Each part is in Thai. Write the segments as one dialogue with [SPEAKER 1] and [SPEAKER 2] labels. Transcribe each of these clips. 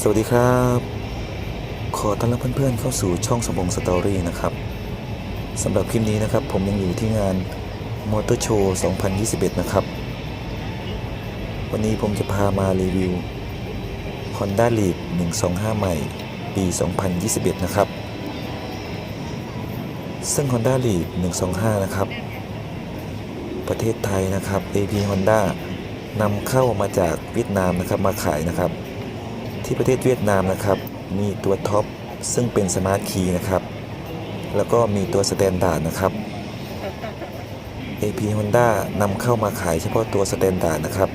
[SPEAKER 1] สวัสดีครับ ขอต้อนรับเพื่อนๆเข้าสู่ช่องสมองสตอรี่นะครับสำหรับคลิปนี้นะครับ ผมยังอยู่ที่งานมอเตอร์โชว์2021 นะครับ วันนี้ผมจะพามารีวิว Honda Lead 125 ใหม่ ปี 2021 นะครับ ซึ่ง Honda Lead 125 นะครับ ประเทศไทยนะครับ AP Honda นำเข้ามาจากเวียดนามนะครับมาขายนะครับ ที่ประเทศเวียดนามนะครับ มีตัวท็อปซึ่งเป็นสมาร์ทคีย์นะครับ แล้วก็มีตัวสแตนดาร์ดนะครับ AP Honda นำเข้ามาขายเฉพาะตัวสแตนดาร์ดนะครับ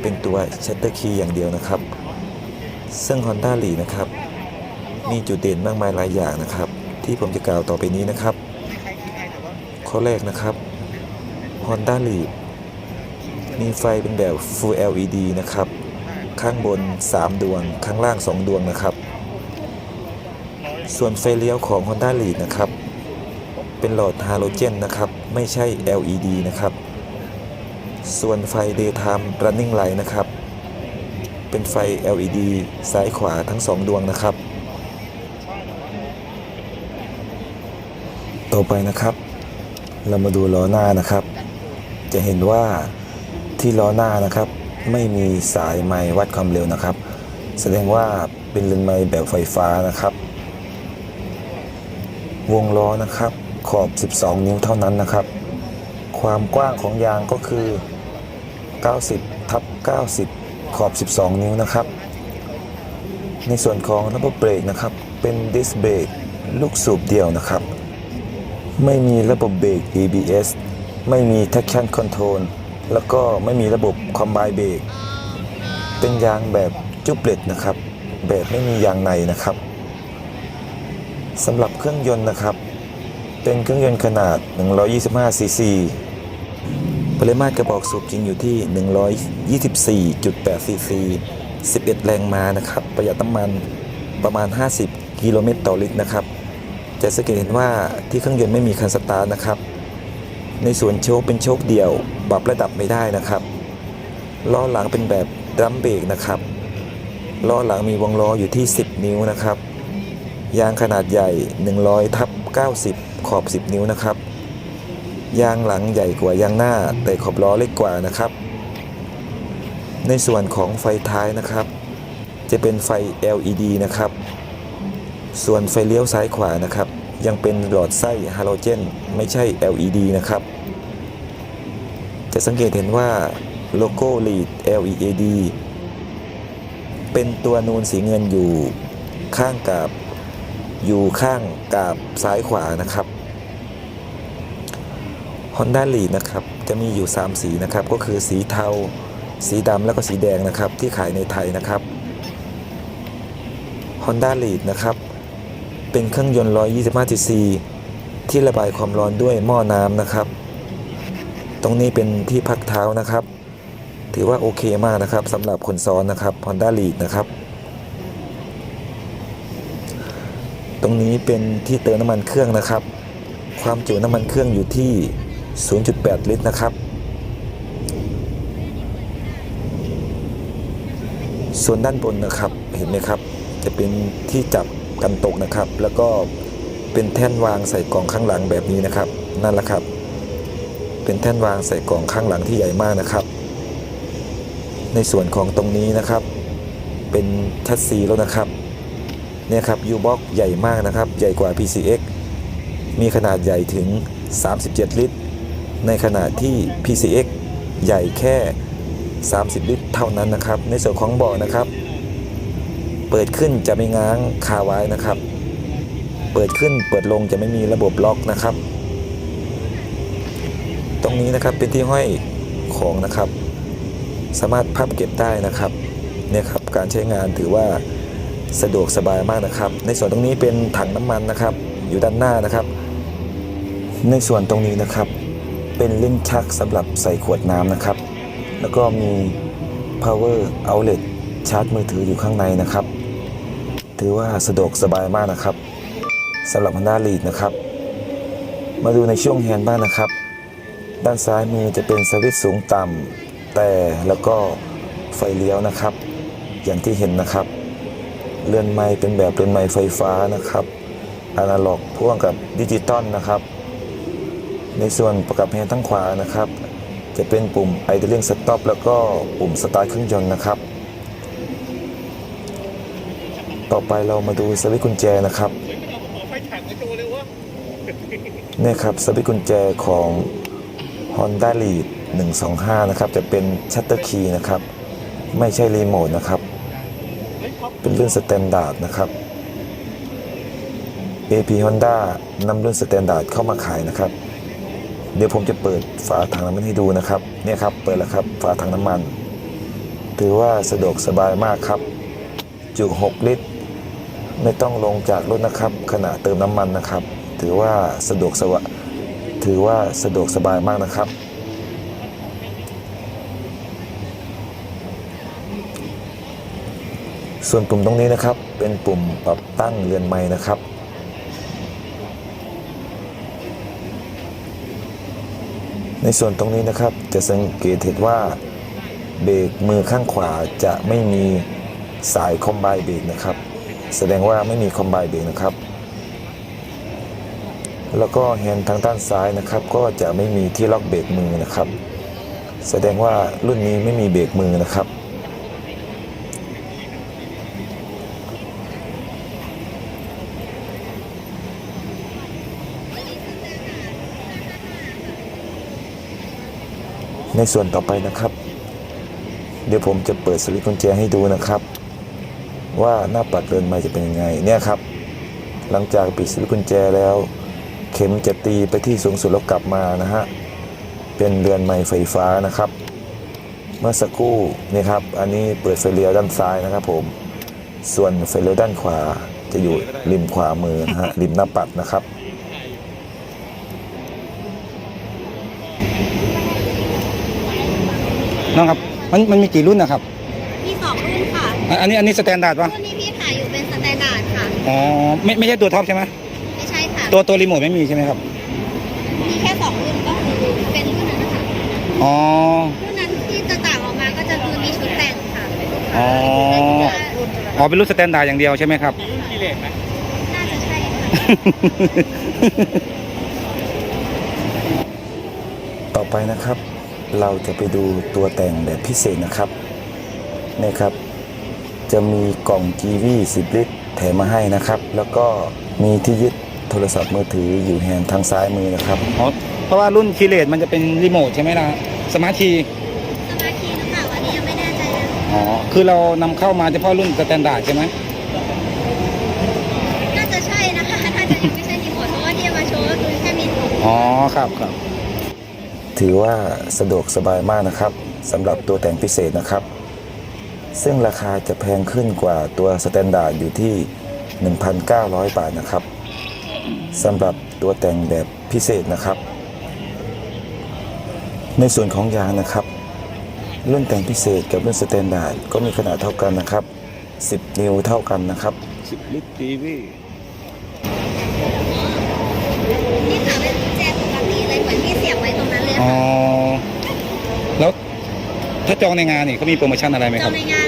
[SPEAKER 1] เป็นตัวชัตเตอร์คีย์อย่างเดียวนะครับ ซึ่ง Honda l e นะครับ มีจุดเด่นมากมายหลายอย่างนะครับ ที่ผมจะกล่าวต่อไปนี้นะครับ ข้อแรกนะครับ Honda l e มีไฟเป็นแบบ Full LED นะครับ ข้างบน 3 ดวง ข้างล่าง 2 ดวงนะครับ ส่วนไฟเลี้ยวของ Honda Lead นะครับ เป็นหลอดฮาโลเจนนะครับ ไม่ใช่ LED นะครับ ส่วนไฟ Daytime Running Light นะครับ เป็นไฟ LED ซ้ายขวาทั้ง 2 ดวงนะครับ ต่อไปนะครับ เรามาดูล้อหน้านะครับ จะเห็นว่าที่ล้อหน้านะครับ ไม่มีสายไม้วัดความเร็วนะครับ แสดงว่าเป็นเลนส์ไม้แบบไฟฟ้านะครับ วงล้อนะครับ ขอบ 12 นิ้วเท่านั้นนะครับ ความกว้างของยางก็คือ 90ทับ90 ขอบ 12 นิ้วนะครับ ในส่วนของระบบเบรกนะครับ เป็นดิสเบรกลูกสูบเดียวนะครับ ไม่มีระบบเบรก ABS ไม่มี traction control แล้วก็ไม่มีระบบคอมไบเบรกเป็นยางแบบจุบเล็ตนะครับ แบบไม่มียางในนะครับสำหรับเครื่องยนต์นะครับ เป็นเครื่องยนต์ขนาด 125ซีซีปริมาตรกระบอกสูบจริงอยู่ที่ 124.8ซีซี11 แรงม้านะครับ ประหยัดน้ำมันประมาณ 50 กิโลเมตรต่อลิตรนะครับ จะสังเกตเห็นว่าที่เครื่องยนต์ไม่มีคันสตาร์นะครับ ในส่วนโชคเป็นโชคเดี่ยวปรับระดับไม่ได้นะครับล้อหลังเป็นแบบดรัมเบรกนะครับล้อหลังมีวงล้ออยู่ที่ 10 นิ้วนะครับ ยางขนาดใหญ่ 100ทับ90 ขอบ 10 นิ้วนะครับ ยางหลังใหญ่กว่ายางหน้า แต่ขอบล้อเล็กกว่านะครับ ในส่วนของไฟท้ายนะครับ จะเป็นไฟ LED นะครับ ส่วนไฟเลี้ยวซ้ายขวานะครับ ยังเป็นหลอดไส้ฮาโลเจนไม่ใช่ LED นะครับ จะสังเกตเห็นว่าโลโก้ LED LED เป็นตัวนูนสีเงินอยู่ข้างกับอยู่ข้างกับซ้ายขวานะครับ Honda Lead นะครับ จะมีอยู่ 3 สีนะครับ ก็คือสีเทา สีดำแล้วก็สีแดงนะครับ ที่ขายในไทยนะครับ Honda Lead นะครับ เป็นเครื่องยนต์ 125 cc ที่ระบายความร้อนด้วยหม้อน้ำนะครับ ตรงนี้เป็นที่พักเท้านะครับ ถือว่าโอเคมากนะครับสำหรับคนซ้อนนะครับ Honda Lead นะครับ ตรงนี้เป็นที่เติมน้ำมันเครื่องนะครับ ความจุน้ำมันเครื่องอยู่ที่ 0.8 ลิตรนะครับส่วนด้านบนนะครับเห็นไหมครับ จะเป็นที่จับ กันตกนะครับ แล้วก็เป็นแท่นวางใส่กล่องข้างหลังแบบนี้นะครับ นั่นแหละครับ เป็นแท่นวางใส่กล่องข้างหลังที่ใหญ่มากนะครับ ในส่วนของตรงนี้นะครับ เป็นแทัสซีแล้วนะครับเนี่ยครับยูบ็อกใหญ่มากนะครับ ใหญ่กว่า PCX มีขนาดใหญ่ถึง 37 ลิตร ในขณะที่ PCX ใหญ่แค่ 30 ลิตร เท่านั้นนะครับ ในส่วนของบาะนะครับ เปิดขึ้นจะไม่ง้างคาไว้นะครับ เปิดขึ้นเปิดลงจะไม่มีระบบล็อกนะครับ ตรงนี้นะครับเป็นที่ห้อยของนะครับ สามารถพับเก็บได้นะครับเนี่ยครับการใช้งานถือว่าสะดวกสบายมากนะครับ ในส่วนตรงนี้เป็นถังน้ำมันนะครับ อยู่ด้านหน้านะครับ ในส่วนตรงนี้นะครับ เป็นลิ้นชักสำหรับใส่ขวดน้ำนะครับ แล้วก็มี power outlet ชาร์จมือถืออยู่ข้างในนะครับ ถือว่าสะดวกสบายมากนะครับสำหรับ Honda Lead นะครับ มาดูในช่วงแฮนด์บ้างนะครับ ด้านซ้ายมือจะเป็นสวิตช์สูงต่ำแต่แล้วก็ไฟเลี้ยวนะครับ อย่างที่เห็นนะครับ เรือนไม้เป็นแบบเรือนไม้ไฟฟ้านะครับอนาล็อกพ่วงกับดิจิตอลนะครับ ในส่วนประกับแฮนด์ทั้งขวานะครับ จะเป็นปุ่ม idling stop แล้วก็ปุ่มสตาร์ทเครื่องยนต์นะครับ ต่อไปเรามาดูสวิตช์กุญแจนะครับนี่ครับสวิตช์กุญแจของ Honda Lead 125 นะครับ จะเป็นชัตเตอร์คีย์นะครับ ไม่ใช่รีโมทนะครับ เป็นรุ่นสแตนดาร์ดนะครับ AP Honda นำรุ่นสแตนดาร์ดเข้ามาขายนะครับ เดี๋ยวผมจะเปิดฝาถังน้ำมันให้ดูนะครับเนี่ยครับเปิดแล้วครับฝาถังน้ำมัน ถือว่าสะดวกสบายมากครับ จุ 6 ลิตร ไม่ต้องลงจากรถนะครับ ขณะเติมน้ำมันนะครับ ถือว่าสะดวกสวะถือว่าสะดวกสบายมากนะครับ ส่วนปุ่มตรงนี้นะครับ เป็นปุ่มปรับตั้งเรือนไม้นะครับในส่วนตรงนี้นะครับจะสังเกตเห็นว่าเบรกมือข้างขวาจะไม่มีสายคอมไบเบรกนะครับ แสดงว่าไม่มีคอมไบเบรกนะครับ แล้วก็แฮนด์ทางด้านซ้ายนะครับ ก็จะไม่มีที่ล็อกเบรกมือนะครับ แสดงว่ารุ่นนี้ไม่มีเบรกมือนะครับในส่วนต่อไปนะครับ เดี๋ยวผมจะเปิดสวิตช์กุญแจให้ดูนะครับ ว่าหน้าปัดเรือนไม้จะเป็นยังไงเนี่ยครับ หลังจากปิดสวิตช์กุญแจแล้ว เข็มจะตีไปที่สูงสุดแล้วกลับมานะฮะเป็นเรือนไม้ไฟฟ้านะครับ เมื่อสักครู่นี่ครับอันนี้เปิดไฟเลี้ยวด้านซ้ายนะครับ ผม ส่วนไฟเลี้ยวด้านขวาจะอยู่ริมขวามือนะฮะริมหน้าปัดนะครับ
[SPEAKER 2] น้องครับมันมันมีกี่รุ่นนะครับ
[SPEAKER 3] อะ
[SPEAKER 2] อันนี้อันนี้สแตนดาร์ดปะ
[SPEAKER 3] รุ่นที่พี่ถ่ายอยู่เป็นสแตนดาร์ดค่ะ
[SPEAKER 2] อ๋อไม่ไม่ใช่ตัวท็อปใช่ไหม
[SPEAKER 3] ไม่ใช่ค่ะ
[SPEAKER 2] ตัวตัวรีโมทไม่มีใช่ไหมครับ
[SPEAKER 3] มีแค่สองรุ่นก็คือเป็นรุ่นนั้นนะคะ
[SPEAKER 2] อ๋อ
[SPEAKER 3] รุ่นนั้นที่จะต่างออกมาก็จะคือมีชุดแต่งค่ะ
[SPEAKER 2] อ๋อ อ๋อเป็นรุ่นสแตนดาร์ดอย่างเดียวใช่ไหมครับ
[SPEAKER 3] น่าจะใช่ค่ะ
[SPEAKER 1] ต่อไปนะครับ เราจะไปดูตัวแต่งแบบพิเศษนะครับนี่ครับ จะมีกล่องกีวี10 ลิตร แถมมาให้นะครับ แล้วก็มีที่ยึดโทรศัพท์มือถืออยู่แฮนด์ทางซ้ายมือนะครับ
[SPEAKER 2] อ๋อเพราะว่ารุ่นคีเลตมันจะเป็นรีโมทใช่ไหมล่ะสมาร์ทคีย์
[SPEAKER 3] สมาคีหรือเปล่าอันนี้ยังไม่แน่ใจนะ
[SPEAKER 2] อ๋อคือเรานำเข้ามาเฉพาะรุ่นสแตนดาร์ดใช่ไหม
[SPEAKER 3] น่าจะใช่นะคะน่าจะยังไม่ใช่รีโมทเพราะว่าที่เอามาโชว์ก็คือแค่มีปุ่ม
[SPEAKER 2] อ๋อครับครับ
[SPEAKER 1] ถือว่าสะดวกสบายมากนะครับสำหรับตัวแต่งพิเศษนะครับ ซึ่งราคาจะแพงขึ้นกว่าตัวสแตนดาร์ดอยู่ที่ 1,900 บาทนะครับสำหรับตัวแต่งแบบพิเศษนะครับ ในส่วนของยางนะครับ รุ่นแต่งพิเศษกับรุ่นสแตนดาร์ดก็มีขนาดเท่ากันนะครับ 10 นิ้วเท่ากันนะครับ
[SPEAKER 2] 10 ลิตรทีวี
[SPEAKER 3] นี่ค่ะเป็นกุญแจปกติเลยเหมือนที่เสียบไว้ตรงนั้นเลย
[SPEAKER 2] อ๋อ
[SPEAKER 3] ค่ะ
[SPEAKER 2] แล้วถ้าจองในงานนี่เขามีโปรโมชั่นอะไรไหม
[SPEAKER 3] จ
[SPEAKER 2] ค
[SPEAKER 3] อ
[SPEAKER 2] รับ
[SPEAKER 3] งในงาน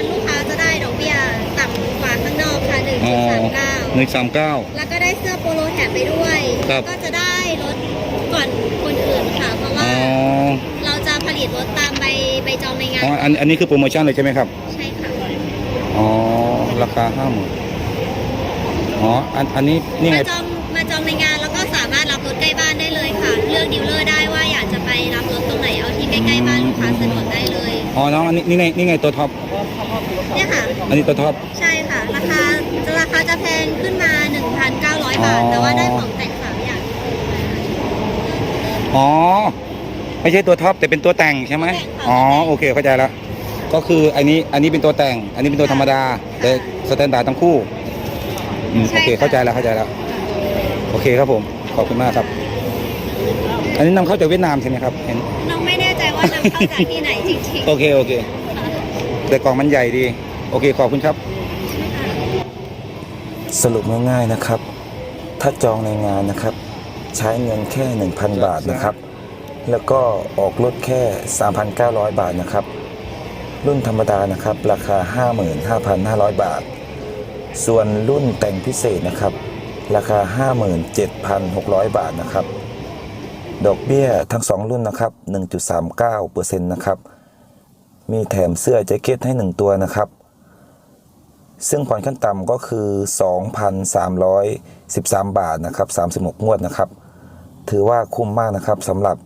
[SPEAKER 2] หนึ่งสามเก้า
[SPEAKER 3] แล้วก็ได้เสื้อโปโลแถมไปด้วย
[SPEAKER 2] ครับ
[SPEAKER 3] ก็จะได้รถก่อนคนอื่นค่ะ เพราะ
[SPEAKER 2] อ๋
[SPEAKER 3] ว่า
[SPEAKER 2] อ
[SPEAKER 3] เราจะผลิตรถตามใบใบจองในงาน
[SPEAKER 2] อ๋ออันอันนี้คือโปรโมชั่นเลยใช่ไหมครับ
[SPEAKER 3] ใช่ค่ะ
[SPEAKER 2] อ๋อ ราคาห้าหมื่นอ๋อ อันอันนี้นี่ไง
[SPEAKER 3] มาจองมาจองในงานแล้วก็สามารถรับรถใกล้บ้านได้เลยค่ะ เลือกดีลเลอร์ได้ว่าอยากจะไปรับรถตรงไหนเอาที่ใกล้ๆบ้านลูกค้าสะดวกได้เลย
[SPEAKER 2] อ๋อ น้องอันนี้นี่ไงนี่ไงตัวท็อป
[SPEAKER 3] เนี่ยค่ะ
[SPEAKER 2] อันนี้ตัวท็อป
[SPEAKER 3] ใช่ค่ะ ราคาจะราคาจะแพงขึ้นมา 1,900 บาท
[SPEAKER 2] อ๋อ
[SPEAKER 3] แต่ว่าได้ของแต่งสามอย่าง
[SPEAKER 2] อ๋อ ไม่ใช่ตัวท็อปแต่เป็นตัวแต่งใช่ไหม
[SPEAKER 3] แต่งค่ะ
[SPEAKER 2] อ๋อโอเคเข้าใจแล้วก็คืออันนี้อันนี้เป็นตัวแต่ง อันนี้เป็นตัวธรรมดาแต่สแตนดาร์ดทั้งคู่อืมโอเคเข้าใจแล้วเข้าใจแล้ว โอเคครับผมขอบคุณมากครับ อันนี้นำเข้าจากเวียดนามใช่ไหมครับเห็น
[SPEAKER 3] น้องไม่แน่ใจว่านำเข้าจากที่ไหนจริง
[SPEAKER 2] โอเคโอเค
[SPEAKER 3] ๆ
[SPEAKER 2] แต่กล่องมันใหญ่ดี โอเคขอบคุณครับ
[SPEAKER 1] สรุปง่ายๆนะครับ ถ้าจองในงานนะครับ ใช้เงินแค่ 1,000 บาทนะครับ แล้วก็ออกรถแค่ 3,900 บาทนะครับ รุ่นธรรมดานะครับ ราคา 55,500 บาท ส่วนรุ่นแต่งพิเศษนะครับ ราคา 57,600 บาทนะครับ ดอกเบี้ยทั้ง 2 รุ่นนะครับ 1.39%นะครับ มีแถมเสื้อแจ็คเก็ตให้ 1 ตัวนะครับ ซึ่งผ่อนขั้นต่ำก็คือ 2,313 บาทนะครับ36 งวดนะครับ ถือว่าคุ้มมากนะครับสำหรับ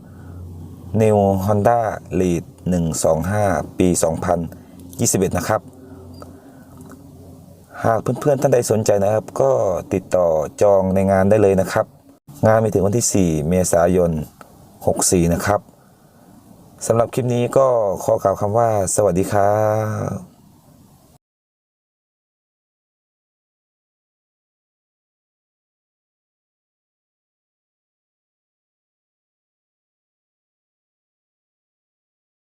[SPEAKER 1] New Honda Lead 125 ปี 2021 นะครับ หากเพื่อนๆ ท่านใดสนใจนะครับ ก็ติดต่อจองในงานได้เลยนะครับ งานมีถึงวันที่ 4 เมษายน 64 นะครับสำหรับคลิปนี้ก็ขอกล่าวคำว่าสวัสดีครับ